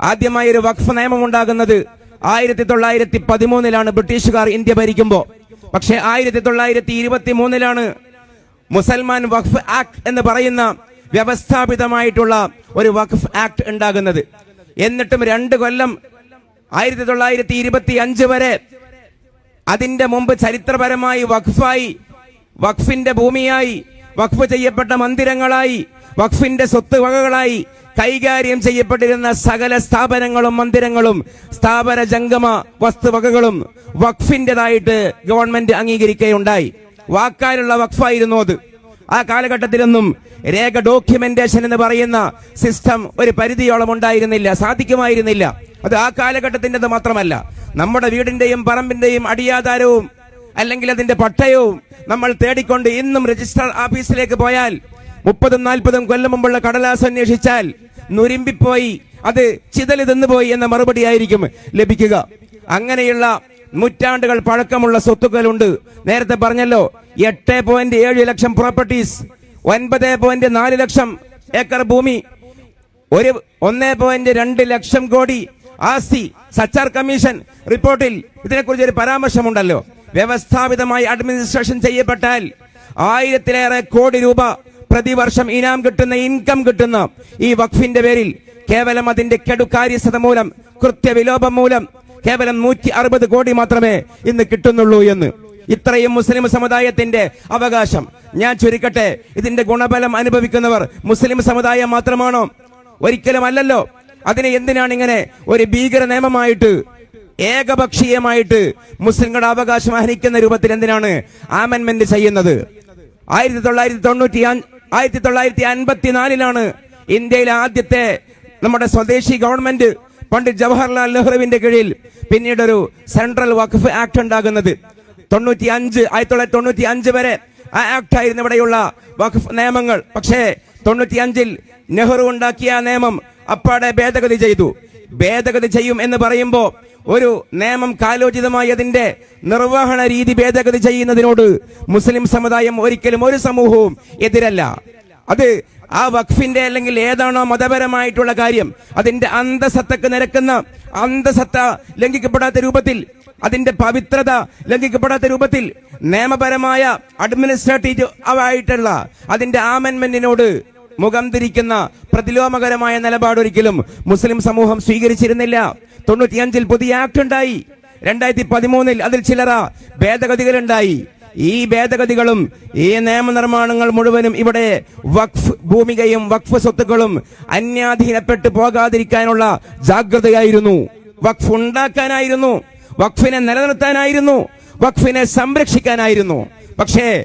ആദ്യമായി ഒരു വഖഫ് നിയമം ഉണ്ടാകുന്നത് ആയിരത്തി തൊള്ളായിരത്തി പതിമൂന്നിലാണ് ബ്രിട്ടീഷുകാർ ഇന്ത്യ ഭരിക്കുമ്പോൾ പക്ഷേ ആയിരത്തി തൊള്ളായിരത്തി ഇരുപത്തി മൂന്നിലാണ് മുസൽമാൻ വഖഫ് ആക്ട് എന്ന് പറയുന്ന വ്യവസ്ഥാപിതമായിട്ടുള്ള ഒരു വഖഫ് ആക്ട് ഉണ്ടാകുന്നത്. എന്നിട്ടും രണ്ട് കൊല്ലം ആയിരത്തി തൊള്ളായിരത്തി ഇരുപത്തി അഞ്ച് വരെ അതിന്റെ മുമ്പ് ചരിത്രപരമായി വഖഫായി വഖഫിന്റെ ഭൂമിയായി വഖഫ് ചെയ്യപ്പെട്ട മന്ദിരങ്ങളായി വഖഫിന്റെ സ്വത്ത് വകകളായി കൈകാര്യം ചെയ്യപ്പെട്ടിരുന്ന സകല സ്ഥാപനങ്ങളും മന്ദിരങ്ങളും സ്ഥാപന ജംഗമ വസ്തുവകകളും വഖഫിന്റേതായിട്ട് ഗവൺമെന്റ് അംഗീകരിക്കുകയുണ്ടായി. വാക്കാലുള്ള വഖഫായിരുന്നു അത്. ആ കാലഘട്ടത്തിലൊന്നും രേഖ ഡോക്യുമെന്റേഷൻ എന്ന് പറയുന്ന സിസ്റ്റം ഒരു പരിധിയോളം ഉണ്ടായിരുന്നില്ല സാധിക്കുമായിരുന്നില്ല. അത് ആ കാലഘട്ടത്തിന്റെത് മാത്രമല്ല. നമ്മുടെ വീടിന്റെയും പറമ്പിന്റെയും അടിയാധാരവും അല്ലെങ്കിൽ അതിന്റെ പട്ടയവും നമ്മൾ തേടിക്കൊണ്ട് ഇന്നും രജിസ്ട്രാർ ഓഫീസിലേക്ക് പോയാൽ മുപ്പതും നാൽപ്പതും കൊല്ലം മുമ്പുള്ള കടലാസ് അന്വേഷിച്ചാൽ നുരുമ്പിപ്പോയി അത് ചിതൽ തിന്നുപോയി എന്ന മറുപടി ആയിരിക്കും ലഭിക്കുക. അങ്ങനെയുള്ള നൂറ്റാണ്ടുകൾ പഴക്കമുള്ള സ്വത്തുക്കളുണ്ട്. നേരത്തെ പറഞ്ഞല്ലോ എട്ട് പോയിന്റ് ഏഴ് ലക്ഷം പ്രോപ്പർട്ടീസ് ഒൻപത് പോയിന്റ് നാല് ലക്ഷം ഏക്കർ ഭൂമി ഒരു ഒന്നേ പോയിന്റ് രണ്ട് ലക്ഷം കോടി ആസ്തി സച്ചാർ കമ്മീഷൻ റിപ്പോർട്ടിൽ ഇതിനെക്കുറിച്ച് ഒരു പരാമർശമുണ്ടല്ലോ. വ്യവസ്ഥാപിതമായി അഡ്മിനിസ്ട്രേഷൻ ചെയ്യപ്പെട്ടാൽ ആയിരത്തിലേറെ കോടി രൂപ പ്രതിവർഷം ഇനാം കിട്ടുന്ന ഇൻകം കിട്ടുന്ന ഈ വഖഫിന്റെ പേരിൽ കേവലം അതിന്റെ കെടുകാര്യസ്ഥത മൂലം കൃത്യവിലോപം മൂലം കേവലം നൂറ്റി അറുപത് കോടി മാത്രമേ ഇന്ന് കിട്ടുന്നുള്ളൂ എന്ന്. ഇത്രയും മുസ്ലിം സമുദായത്തിന്റെ അവകാശം. ഞാൻ ചുരുക്കട്ടെ ഇതിന്റെ ഗുണഫലം അനുഭവിക്കുന്നവർ മുസ്ലിം സമുദായം മാത്രമാണോ? ഒരിക്കലും അല്ലല്ലോ. അതിനെ എന്തിനാണ് ഇങ്ങനെ ഒരു ഭീകര നിയമമായിട്ട് ഏകപക്ഷീയമായിട്ട് മുസ്ലിങ്ങളുടെ അവകാശം ഹനിക്കുന്ന രൂപത്തിൽ എന്തിനാണ് ആമൻമെന്റ് ചെയ്യുന്നത്? ആയിരത്തി തൊള്ളായിരത്തി തൊണ്ണൂറ്റി ആയിരത്തി തൊള്ളായിരത്തി അൻപത്തിനാലിലാണ് ഇന്ത്യയിലെ ആദ്യത്തെ നമ്മുടെ സ്വദേശി ഗവൺമെന്റ് പണ്ഡിറ്റ് ജവഹർലാൽ നെഹ്റുവിന്റെ കീഴിൽ പിന്നീട് ഒരു സെൻട്രൽ വഖഫ് ആക്ട് ഉണ്ടാകുന്നത്. തൊണ്ണൂറ്റി അഞ്ച് ആയിരത്തി തൊള്ളായിരത്തി തൊണ്ണൂറ്റി അഞ്ച് വരെ ആ ആക്ട് ആയിരുന്നു ഇവിടെയുള്ള വഖഫ് നിയമങ്ങൾ. പക്ഷേ തൊണ്ണൂറ്റി അഞ്ചിൽ നെഹ്റു ഉണ്ടാക്കിയ നിയമം അപ്പാടെ ഭേദഗതി ചെയ്തു. ഭേദഗതി ചെയ്യും എന്ന് പറയുമ്പോ ഒരു നിയമം കാലോചിതമായി അതിന്റെ നിർവഹണ രീതി ഭേദഗതി ചെയ്യുന്നതിനോട് മുസ്ലിം സമുദായം ഒരിക്കലും ഒരു സമൂഹവും എതിരല്ല. അത് ആ വഖഫിന്റെ അല്ലെങ്കിൽ ഏതാണോ മതപരമായിട്ടുള്ള കാര്യം അതിന്റെ അന്തസത്തക്ക് നിരക്കുന്ന അന്തസത്ത ലംഘിക്കപ്പെടാത്ത രൂപത്തിൽ അതിന്റെ പവിത്രത ലംഘിക്കപ്പെടാത്ത രൂപത്തിൽ നിയമപരമായ അഡ്മിനിസ്ട്രേറ്റീവ് ആയിട്ടുള്ള അതിന്റെ ആമൻമെന്റിനോട് മുഖം തിരിക്കുന്ന പ്രതിലോമകരമായ നിലപാട് ഒരിക്കലും മുസ്ലിം സമൂഹം സ്വീകരിച്ചിരുന്നില്ല. തൊണ്ണൂറ്റിയഞ്ചിൽ പുതിയ ആക്ട് ഉണ്ടായി. രണ്ടായിരത്തി പതിമൂന്നിൽ അതിൽ ചിലറ ഭേദഗതികൾ ഉണ്ടായി ഈ ഭേദഗതികളും ഈ നിയമനിർമ്മാണങ്ങൾ മുഴുവനും ഇവിടെ വഖഫ് ഭൂമികയും വഖഫ് സ്വത്തുക്കളും അന്യാധീനപ്പെട്ടു പോകാതിരിക്കാനുള്ള ജാഗ്രതയായിരുന്നു. വഖഫ് ഉണ്ടാക്കാനായിരുന്നു. വഖഫിനെ നിലനിർത്താനായിരുന്നു. വഖഫിനെ സംരക്ഷിക്കാനായിരുന്നു. പക്ഷേ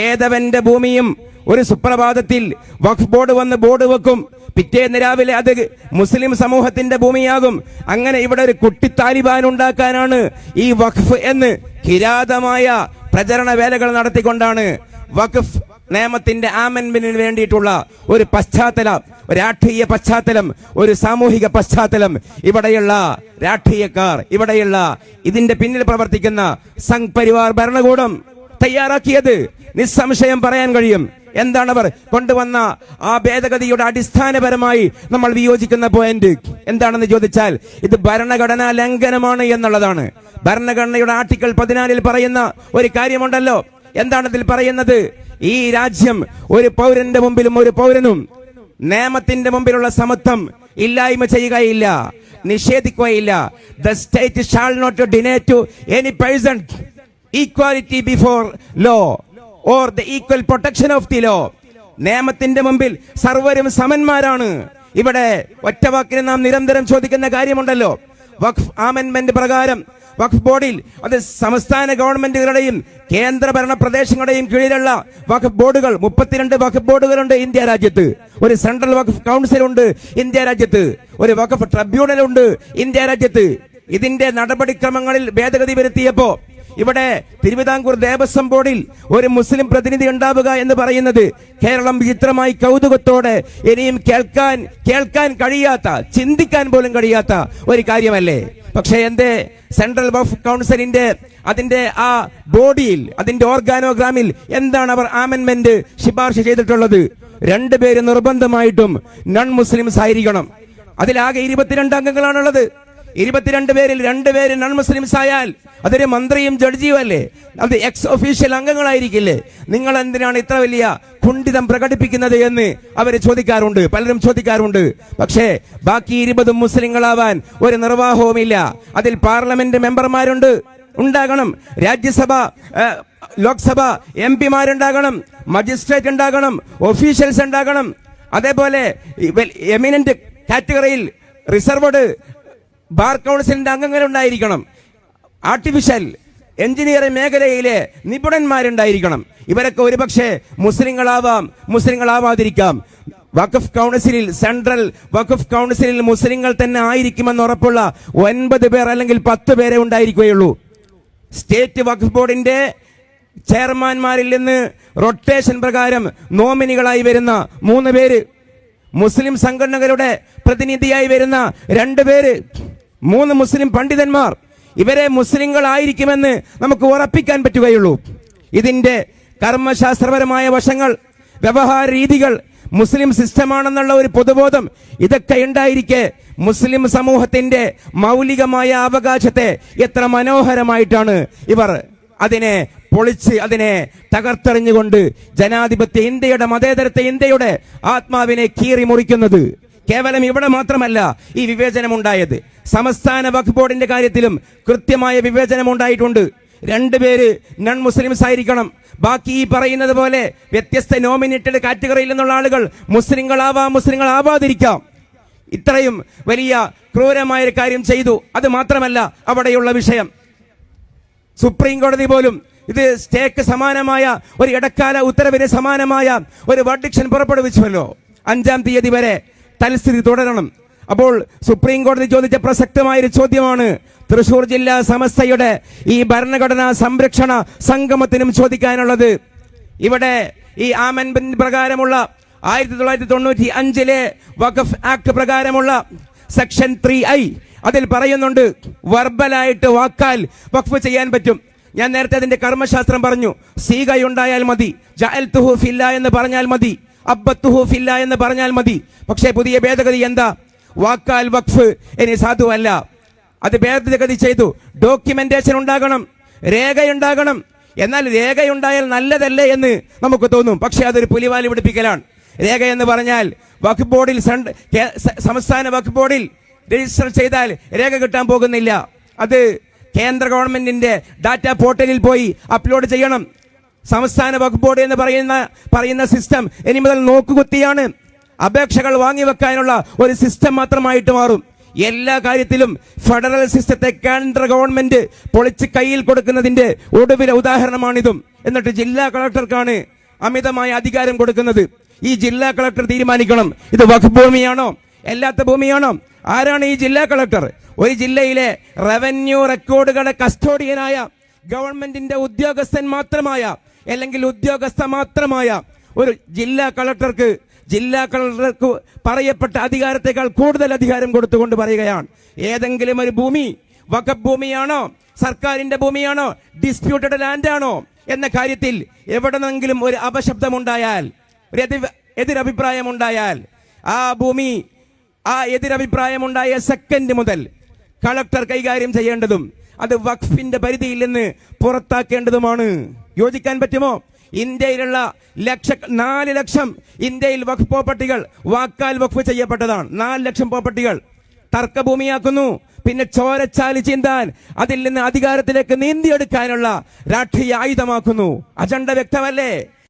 ഏതവന്റെ ഭൂമിയും ഒരു സുപ്രഭാതത്തിൽ വഖഫ് ബോർഡ് വന്ന് ബോർഡ് വെക്കും. പിറ്റേന്ന് രാവിലെ അത് മുസ്ലിം സമൂഹത്തിന്റെ ഭൂമിയാകും. അങ്ങനെ ഇവിടെ ഒരു കുട്ടി താലിബാൻ ഉണ്ടാക്കാനാണ് ഈ വഖഫ് എന്ന് കിരാതമായ പ്രചരണ വേലകൾ നടത്തിക്കൊണ്ടാണ് വഖഫ് നിയമത്തിന്റെ ആമൻമിന് വേണ്ടിയിട്ടുള്ള ഒരു പശ്ചാത്തലം രാഷ്ട്രീയ പശ്ചാത്തലം ഒരു സാമൂഹിക പശ്ചാത്തലം ഇവിടെയുള്ള രാഷ്ട്രീയക്കാർ ഇവിടെയുള്ള ഇതിന്റെ പിന്നിൽ പ്രവർത്തിക്കുന്ന സംഘ് പരിവാർ ഭരണകൂടം തയ്യാറാക്കിയത്. നിസ്സംശയം പറയാൻ കഴിയും. എന്താണ് അവർ കൊണ്ടുവന്ന ആ ഭേദഗതിയുടെ അടിസ്ഥാനപരമായി നമ്മൾ വിയോജിക്കുന്ന പോയിന്റ് എന്താണെന്ന് ചോദിച്ചാൽ ഇത് ഭരണഘടനാ ലംഘനമാണ് എന്നുള്ളതാണ്. ഭരണഘടനയുടെ ആർട്ടിക്കിൾ പതിനാലിൽ പറയുന്ന ഒരു കാര്യമുണ്ടല്ലോ. എന്താണ് ഇതിൽ പറയുന്നത്? ഈ രാജ്യം ഒരു പൗരന്റെ മുമ്പിലും ഒരു പൗരനും നിയമത്തിന്റെ മുമ്പിലുള്ള സമത്വം ഇല്ലായ്മ ചെയ്യുകയില്ല നിഷേധിക്കുകയില്ല. The state shall not deny to any person equality before law or the equal protection of the law നിയമത്തിന്റെ മുമ്പിൽ സർവരും സമന്മാരാണ്. ഇവിടെ ഒറ്റവാക്കിന് നാം നിരന്തരം ചോദിക്കുന്ന കാര്യമുണ്ടല്ലോ. വഖഫ് ആമെന്റ് പ്രകാരം വഖഫ് ബോർഡിൽ അത് സംസ്ഥാന ഗവൺമെന്റുകളുടെയും കേന്ദ്രഭരണ പ്രദേശങ്ങളുടെയും കീഴിലുള്ള വഖഫ് ബോർഡുകൾ മുപ്പത്തിരണ്ട് വഖഫ് ബോർഡുകളുണ്ട് ഇന്ത്യ രാജ്യത്ത്. ഒരു സെൻട്രൽ വഖഫ് കൗൺസിൽ ഉണ്ട് ഇന്ത്യ രാജ്യത്ത്. ഒരു വഖഫ് ട്രിബ്യൂണൽ ഉണ്ട് ഇന്ത്യ രാജ്യത്ത്. ഇതിന്റെ നടപടിക്രമങ്ങളിൽ ഭേദഗതി വരുത്തിയപ്പോ ഇവിടെ തിരുവിതാംകൂർ ദേവസ്വം ബോർഡിൽ ഒരു മുസ്ലിം പ്രതിനിധി ഉണ്ടാവുക എന്ന് പറയുന്നത് കേരളം വിചിത്രമായി കൗതുകത്തോടെ ഇനിയും കേൾക്കാൻ കേൾക്കാൻ കഴിയാത്ത ചിന്തിക്കാൻ പോലും കഴിയാത്ത ഒരു കാര്യമല്ലേ? പക്ഷേ എന്റെ സെൻട്രൽ വഖഫ് കൗൺസിലിന്റെ അതിന്റെ ആ ബോഡിയിൽ അതിന്റെ ഓർഗാനോഗ്രാമിൽ എന്താണ് അവർ ആമെന്മെന്റ് ശുപാർശ ചെയ്തിട്ടുള്ളത്? രണ്ടുപേര് നിർബന്ധമായിട്ടും നൺ മുസ്ലിംസ് ആയിരിക്കണം. അതിലാകെ ഇരുപത്തിരണ്ട് അംഗങ്ങളാണുള്ളത്. ഇരുപത്തിരണ്ട് പേരിൽ രണ്ടുപേര് നൺ മുസ്ലിംസ് ആയാൽ അതൊരു മന്ത്രിയും ജഡ്ജിയും അല്ലേ? അത് എക്സ് ഒഫീഷ്യൽ അംഗങ്ങളായിരിക്കില്ലേ? നിങ്ങൾ എന്തിനാണ് ഇത്ര വലിയ കുണ്ഠിതം പ്രകടിപ്പിക്കുന്നത് എന്ന് അവർ ചോദിക്കാറുണ്ട്. പലരും ചോദിക്കാറുണ്ട്. പക്ഷേ ബാക്കി ഇരുപതും മുസ്ലിങ്ങളാവാൻ ഒരു നിർവാഹവുമില്ല. അതിൽ പാർലമെന്റ് മെമ്പർമാരുണ്ട്. ഉണ്ടാകണം. രാജ്യസഭ ലോക്സഭ എം പിമാരുണ്ടാകണം. മജിസ്ട്രേറ്റ് ഉണ്ടാകണം. ഒഫീഷ്യൽസ് ഉണ്ടാകണം. അതേപോലെ എമിനന്റ് കാറ്റഗറിയിൽ റിസർവ്ഡ് ബാർ കൗൺസിലിന്റെ അംഗങ്ങൾ ഉണ്ടായിരിക്കണം. ആർട്ടിഫിഷ്യൽ എഞ്ചിനീയറിംഗ് മേഖലയിലെ നിപുണന്മാരുണ്ടായിരിക്കണം. ഇവരൊക്കെ ഒരുപക്ഷെ മുസ്ലിങ്ങളാവാം മുസ്ലിങ്ങളാവാതിരിക്കാം. വഖഫ് കൗൺസിലിൽ സെൻട്രൽ വഖഫ് കൗൺസിലിൽ മുസ്ലിങ്ങൾ തന്നെ ആയിരിക്കുമെന്ന് ഉറപ്പുള്ള ഒൻപത് പേർ അല്ലെങ്കിൽ പത്ത് പേരെ ഉണ്ടായിരിക്കുകയുള്ളൂ. സ്റ്റേറ്റ് വഖഫ് ബോർഡിന്റെ ചെയർമാൻമാരിൽ നിന്ന് റൊട്ടേഷൻ പ്രകാരം നോമിനികളായി വരുന്ന മൂന്ന് പേര് മുസ്ലിം സംഘടനകളുടെ പ്രതിനിധിയായി വരുന്ന രണ്ട് പേര് മൂന്ന് മുസ്ലിം പണ്ഡിതന്മാർ ഇവരെ മുസ്ലിങ്ങളായിരിക്കുമെന്ന് നമുക്ക് ഉറപ്പിക്കാൻ പറ്റുകയുള്ളൂ. ഇതിന്റെ കർമ്മശാസ്ത്രപരമായ വശങ്ങൾ വ്യവഹാര രീതികൾ മുസ്ലിം സിസ്റ്റമാണെന്നുള്ള ഒരു പൊതുബോധം ഇതൊക്കെ ഉണ്ടായിരിക്കെ മുസ്ലിം സമൂഹത്തിന്റെ മൗലികമായ അവകാശത്തെ എത്ര മനോഹരമായിട്ടാണ് ഇവർ അതിനെ പൊളിച്ച് അതിനെ തകർത്തെറിഞ്ഞുകൊണ്ട് ജനാധിപത്യ ഇന്ത്യയുടെ മതേതരത്തെ ഇന്ത്യയുടെ ആത്മാവിനെ കീറി മുറിക്കുന്നത് കേവലം ഇവിടെ മാത്രമല്ല ഈ വിവേചനം ഉണ്ടായത് സംസ്ഥാന വഖഫ് ബോർഡിന്റെ കാര്യത്തിലും കൃത്യമായ വിവേചനം ഉണ്ടായിട്ടുണ്ട് രണ്ടുപേര് നൺ മുസ്ലിംസ് ആയിരിക്കണം. ബാക്കി ഈ പറയുന്നത് പോലെ വ്യത്യസ്ത നോമിനേറ്റഡ് കാറ്റഗറിയിൽ നിന്നുള്ള ആളുകൾ മുസ്ലിങ്ങളാവാം മുസ്ലിങ്ങളാവാതിരിക്കാം. ഇത്രയും വലിയ ക്രൂരമായ കാര്യം ചെയ്തു. അത് മാത്രമല്ല അവിടെയുള്ള വിഷയം. സുപ്രീം കോടതി പോലും ഇത് സ്റ്റേക്ക് സമാനമായ ഒരു ഇടക്കാല ഉത്തരവിന് സമാനമായ ഒരു വർഡിക്ഷൻ പുറപ്പെടുവിച്ചുവല്ലോ. അഞ്ചാം തീയതി വരെ തൽസ്ഥിതി തുടരണം അപ്പോൾ സുപ്രീം കോടതി ചോദിച്ച പ്രസക്തമായ ഒരു ചോദ്യമാണ്. തൃശൂർ ജില്ലാ സമസ്തയുടെ ഈ ഭരണഘടനാ സംരക്ഷണ സംഗമത്തിനും ചോദിക്കാനുള്ളത്. ഇവിടെ ഈ ആമൻ ബിൻ പ്രകാരമുള്ള ആയിരത്തി തൊള്ളായിരത്തി തൊണ്ണൂറ്റി അഞ്ചിലെ വഖഫ് ആക്ട് പ്രകാരമുള്ള സെക്ഷൻ ത്രീ ഐ അതിൽ പറയുന്നുണ്ട് വർബലായിട്ട് വാക്കാൽ വഖഫ് ചെയ്യാൻ പറ്റും. ഞാൻ നേരത്തെ അതിന്റെ കർമ്മശാസ്ത്രം പറഞ്ഞു. സീകയുണ്ടായാൽ മതി ജഅൽതുഹു ഫില്ല എന്ന് പറഞ്ഞാൽ മതി. അബ്ബത്തുഹു ഫില്ല എന്ന് പറഞ്ഞാൽ മതി. പക്ഷേ പുതിയ ഭേദഗതി എന്താ? വാക്കാൽ വഖഫ്. ഇനി സാധുവല്ല. അത് ഭേദഗതി ചെയ്തു. ഡോക്യുമെന്റേഷൻ ഉണ്ടാകണം. രേഖയുണ്ടാകണം. എന്നാൽ രേഖയുണ്ടായാൽ നല്ലതല്ലേ എന്ന് നമുക്ക് തോന്നും. പക്ഷേ അതൊരു പുലിവാലി പിടിപ്പിക്കലാണ്. രേഖ എന്ന് പറഞ്ഞാൽ വഖഫ് ബോർഡിൽ സംസ്ഥാന വഖഫ് ബോർഡിൽ രജിസ്റ്റർ ചെയ്താൽ രേഖ കിട്ടാൻ പോകുന്നില്ല. അത് കേന്ദ്ര ഗവൺമെന്റിന്റെ ഡാറ്റ പോർട്ടലിൽ പോയി അപ്ലോഡ് ചെയ്യണം. സംസ്ഥാന വകുപ്പ് ബോർഡ് എന്ന് പറയുന്ന പറയുന്ന സിസ്റ്റം ഇനി മുതൽ നോക്കുകുത്തിയാണ്. അപേക്ഷകൾ വാങ്ങിവെക്കാനുള്ള ഒരു സിസ്റ്റം മാത്രമായിട്ട് മാറും. എല്ലാ കാര്യത്തിലും ഫെഡറൽ സിസ്റ്റത്തെ കേന്ദ്ര ഗവൺമെന്റ് പൊളിച്ച് കയ്യിൽ കൊടുക്കുന്നതിന്റെ ഒടുവിലെ ഉദാഹരണമാണിതും. എന്നിട്ട് ജില്ലാ കളക്ടർക്കാണ് അമിതമായ അധികാരം കൊടുക്കുന്നത്. ഈ ജില്ലാ കളക്ടർ തീരുമാനിക്കണം. ഇത് വഖഫ് ഭൂമിയാണോ? അല്ലാത്ത ഭൂമിയാണോ? ആരാണ് ഈ ജില്ലാ കളക്ടർ? ഒരു ജില്ലയിലെ റവന്യൂ റെക്കോർഡുകളുടെ കസ്റ്റോഡിയനായ ഗവൺമെന്റിന്റെ ഉദ്യോഗസ്ഥൻ മാത്രമായ അല്ലെങ്കിൽ ഉദ്യോഗസ്ഥ മാത്രമായ ഒരു ജില്ലാ കളക്ടർക്ക് ജില്ലാ കളക്ടർക്ക് പറയപ്പെട്ട അധികാരത്തെക്കാൾ കൂടുതൽ അധികാരം കൊടുത്തുകൊണ്ട് പറയുകയാണ്. ഏതെങ്കിലും ഒരു ഭൂമി വഖഫ് ഭൂമിയാണോ സർക്കാരിന്റെ ഭൂമിയാണോ ഡിസ്പ്യൂട്ടഡ് ലാൻഡ് ആണോ എന്ന കാര്യത്തിൽ എവിടെന്നെങ്കിലും ഒരു അപശബ്ദമുണ്ടായാൽ ഒരു എതിർ എതിരഭിപ്രായമുണ്ടായാൽ ആ ഭൂമി ആ എതിരഭിപ്രായമുണ്ടായ സെക്കൻഡ് മുതൽ കളക്ടർ കൈകാര്യം ചെയ്യേണ്ടതും അത് വഖഫിന്റെ പരിധിയിൽ നിന്ന് പുറത്താക്കേണ്ടതുമാണ്. യോജിക്കാൻ പറ്റുമോ? ഇന്ത്യയിലുള്ള ലക്ഷ നാല് ലക്ഷം ഇന്ത്യയിൽ വഖഫ് പ്രോപ്പർട്ടികൾ വാക്കാൽ വഖഫ് ചെയ്യപ്പെട്ടതാണ്. നാല് ലക്ഷം പ്രോപ്പർട്ടികൾ തർക്കഭൂമിയാക്കുന്നു. പിന്നെ ചോരച്ചാലി ചിന്താൻ അതിൽ നിന്ന് അധികാരത്തിലേക്ക് നീന്തിയെടുക്കാനുള്ള രാഷ്ട്രീയ ആയുധമാക്കുന്നു. അജണ്ട വ്യക്തമല്ലേ?